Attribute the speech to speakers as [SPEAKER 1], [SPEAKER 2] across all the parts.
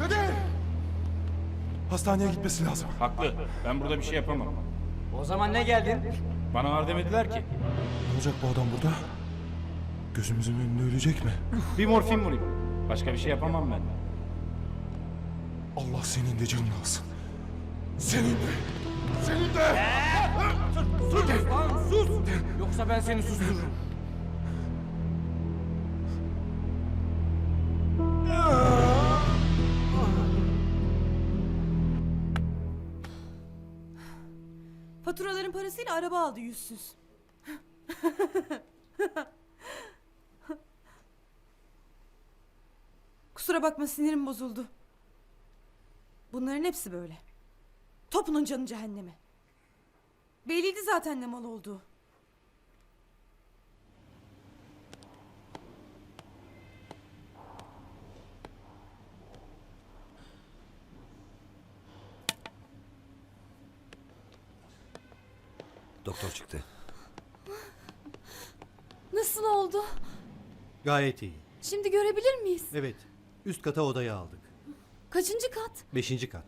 [SPEAKER 1] Kadir! Hastaneye gitmesi lazım.
[SPEAKER 2] Haklı. Ben burada bir şey yapamam.
[SPEAKER 3] O zaman ne geldin?
[SPEAKER 2] Bana var demediler ki.
[SPEAKER 1] Ne olacak bu adam burada? Gözümüzün önünde ölecek mi?
[SPEAKER 2] Bir morfin vurayım. Başka bir şey yapamam ben.
[SPEAKER 1] Allah senin de canını alsın. Senin de. Senin de.
[SPEAKER 3] Lan sus! Yoksa ben seni sustururum.
[SPEAKER 4] Faturaların parasıyla araba aldı yüzsüz. Kusura bakma sinirim bozuldu. Bunların hepsi böyle. Topunun canı cehenneme. Belliydi zaten ne mal olduğu.
[SPEAKER 5] Doktor çıktı.
[SPEAKER 6] Nasıl oldu?
[SPEAKER 5] Gayet iyi.
[SPEAKER 6] Şimdi görebilir miyiz?
[SPEAKER 5] Evet. Üst kata odayı aldık.
[SPEAKER 6] Kaçıncı kat?
[SPEAKER 5] Beşinci kat.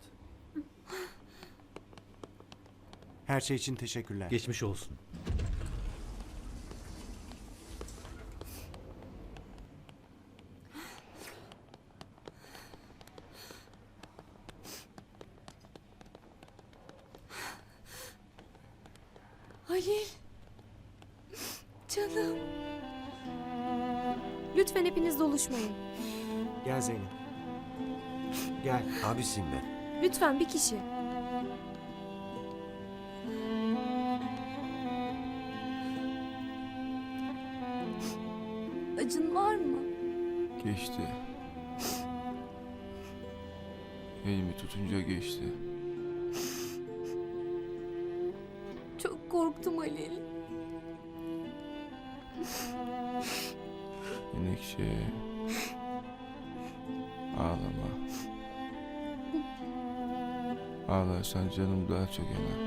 [SPEAKER 7] Her şey için teşekkürler.
[SPEAKER 5] Geçmiş olsun.
[SPEAKER 6] Halil. Canım. Lütfen hepiniz doluşmayın.
[SPEAKER 7] Gel Zeynep. Gel.
[SPEAKER 5] Abisiyim ben.
[SPEAKER 6] Lütfen bir kişi. Acın var mı?
[SPEAKER 8] Geçti. Elimi tutunca geçti.
[SPEAKER 6] Korktum Halil.
[SPEAKER 8] Menekşe. Ağlama. Ağlarsan canım daha çok yanar.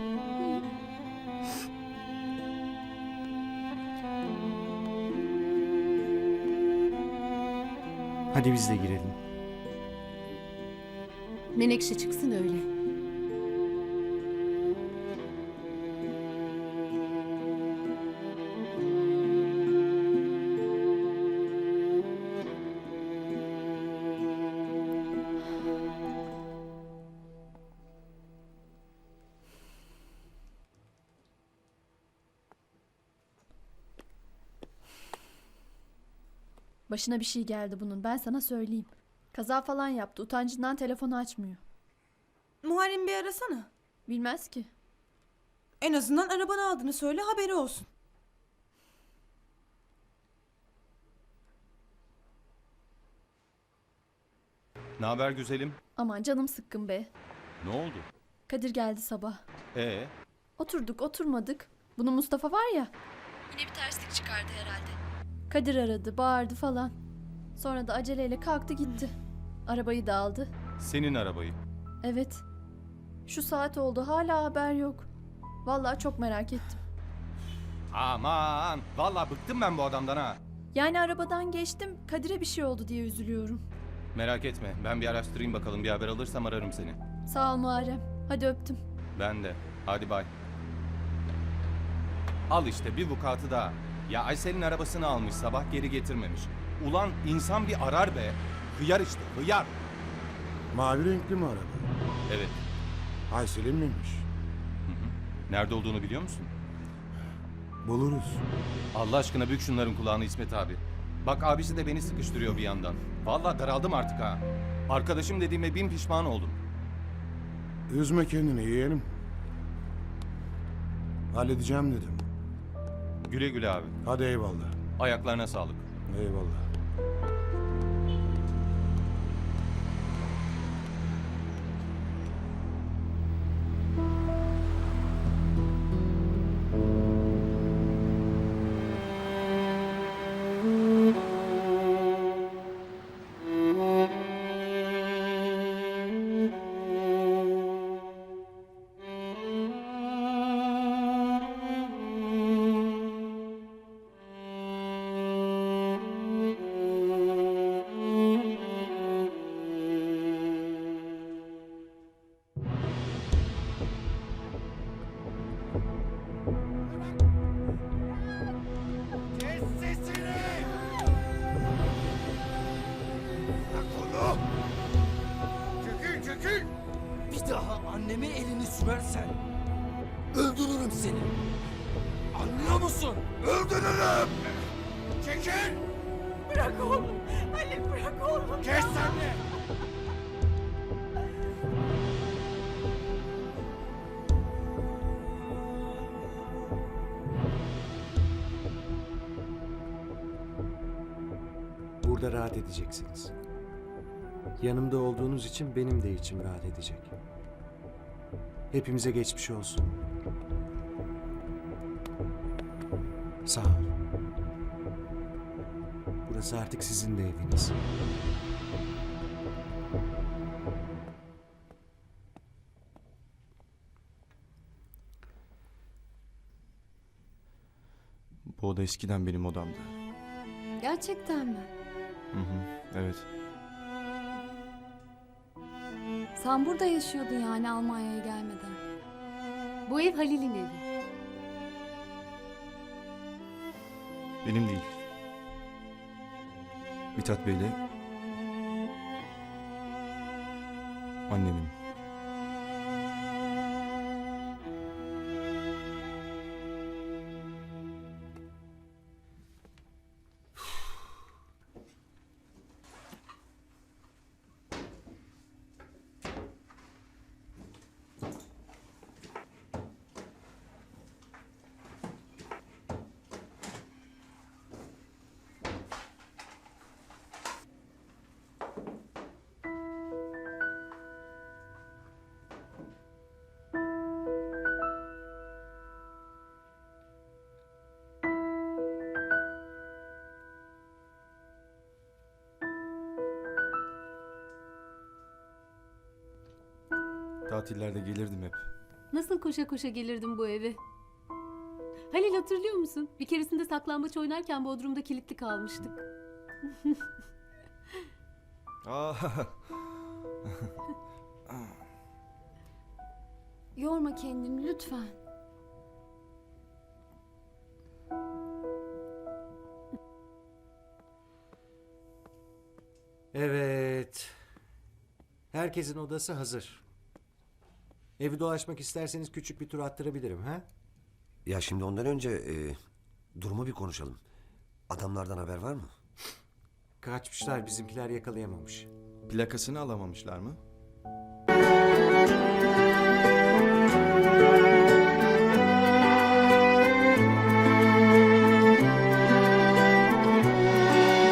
[SPEAKER 7] Hadi biz de girelim.
[SPEAKER 6] Menekşe çıksın öyle.
[SPEAKER 9] Başına bir şey geldi bunun ben sana söyleyeyim. Kaza falan yaptı utancından telefonu açmıyor.
[SPEAKER 4] Muharrem bir arasana.
[SPEAKER 9] Bilmez ki.
[SPEAKER 4] En azından arabanı aldığını söyle haberi olsun.
[SPEAKER 10] Ne haber güzelim?
[SPEAKER 9] Aman canım sıkkın be.
[SPEAKER 10] Ne oldu?
[SPEAKER 9] Kadir geldi sabah.
[SPEAKER 10] Ee,
[SPEAKER 9] Oturduk oturmadık. Bunun Mustafa var ya. Yine bir terslik çıkardı herhalde. Kadir aradı bağırdı falan. Sonra da aceleyle kalktı gitti. Arabayı da aldı.
[SPEAKER 10] senin arabayı.
[SPEAKER 9] Evet. Şu saat oldu hala haber yok. Vallahi çok merak ettim.
[SPEAKER 10] Aman, vallahi bıktım ben bu adamdan ha.
[SPEAKER 9] Yani arabadan geçtim Kadir'e bir şey oldu diye üzülüyorum.
[SPEAKER 10] Merak etme, ben bir araştırayım bakalım. Bir haber alırsam ararım seni.
[SPEAKER 9] Sağ ol Muharrem. Hadi öptüm.
[SPEAKER 10] Ben de. Hadi bay. Al işte bir vukuatı daha. Ya Aysel'in arabasını almış sabah geri getirmemiş. Ulan insan bir arar be. Hıyar işte, hıyar.
[SPEAKER 1] Mavi renkli mi araba?
[SPEAKER 10] Evet.
[SPEAKER 1] Aysel'in miymiş?
[SPEAKER 10] Nerede olduğunu biliyor musun?
[SPEAKER 1] Buluruz.
[SPEAKER 10] Allah aşkına bük şunların kulağını İsmet abi. Bak abisi de beni sıkıştırıyor bir yandan. Vallahi daraldım artık ha. Arkadaşım dediğime bin pişman oldum.
[SPEAKER 1] Üzme kendini yeğenim. Halledeceğim dedim.
[SPEAKER 10] Güle güle abi.
[SPEAKER 1] Hadi eyvallah.
[SPEAKER 10] Ayaklarına sağlık.
[SPEAKER 1] Eyvallah.
[SPEAKER 3] Sürersen öldürürüm seni. Anlıyor musun? Öldürürüm. Çekil.
[SPEAKER 4] Bırak oğlum. Halil bırak oğlum.
[SPEAKER 3] Kes sen de.
[SPEAKER 7] Burada rahat edeceksiniz. Yanımda olduğunuz için benim de içim rahat edecek. Hepimize geçmiş olsun. Sağ ol. Burası artık sizin de eviniz.
[SPEAKER 8] Bu oda eskiden benim odamdı.
[SPEAKER 6] Gerçekten mi?
[SPEAKER 8] Hı hı, evet.
[SPEAKER 6] Sen burada yaşıyordun yani Almanya'ya gelmeden. Bu ev Halil'in evi.
[SPEAKER 8] Benim değil. Mithat Bey'le annemin. Tatillerde gelirdim hep.
[SPEAKER 11] Nasıl koşa koşa gelirdim bu eve? Halil hatırlıyor musun? Bir keresinde saklambaç oynarken Bodrum'da kilitli kalmıştık.
[SPEAKER 8] Aa,
[SPEAKER 6] Yorma kendini lütfen.
[SPEAKER 7] Evet. Herkesin odası hazır. Evi dolaşmak isterseniz küçük bir tur attırabilirim ha?
[SPEAKER 5] Ya şimdi ondan önce e, durumu bir konuşalım. Adamlardan haber var mı?
[SPEAKER 7] Kaçmışlar bizimkiler yakalayamamış.
[SPEAKER 8] plakasını alamamışlar mı?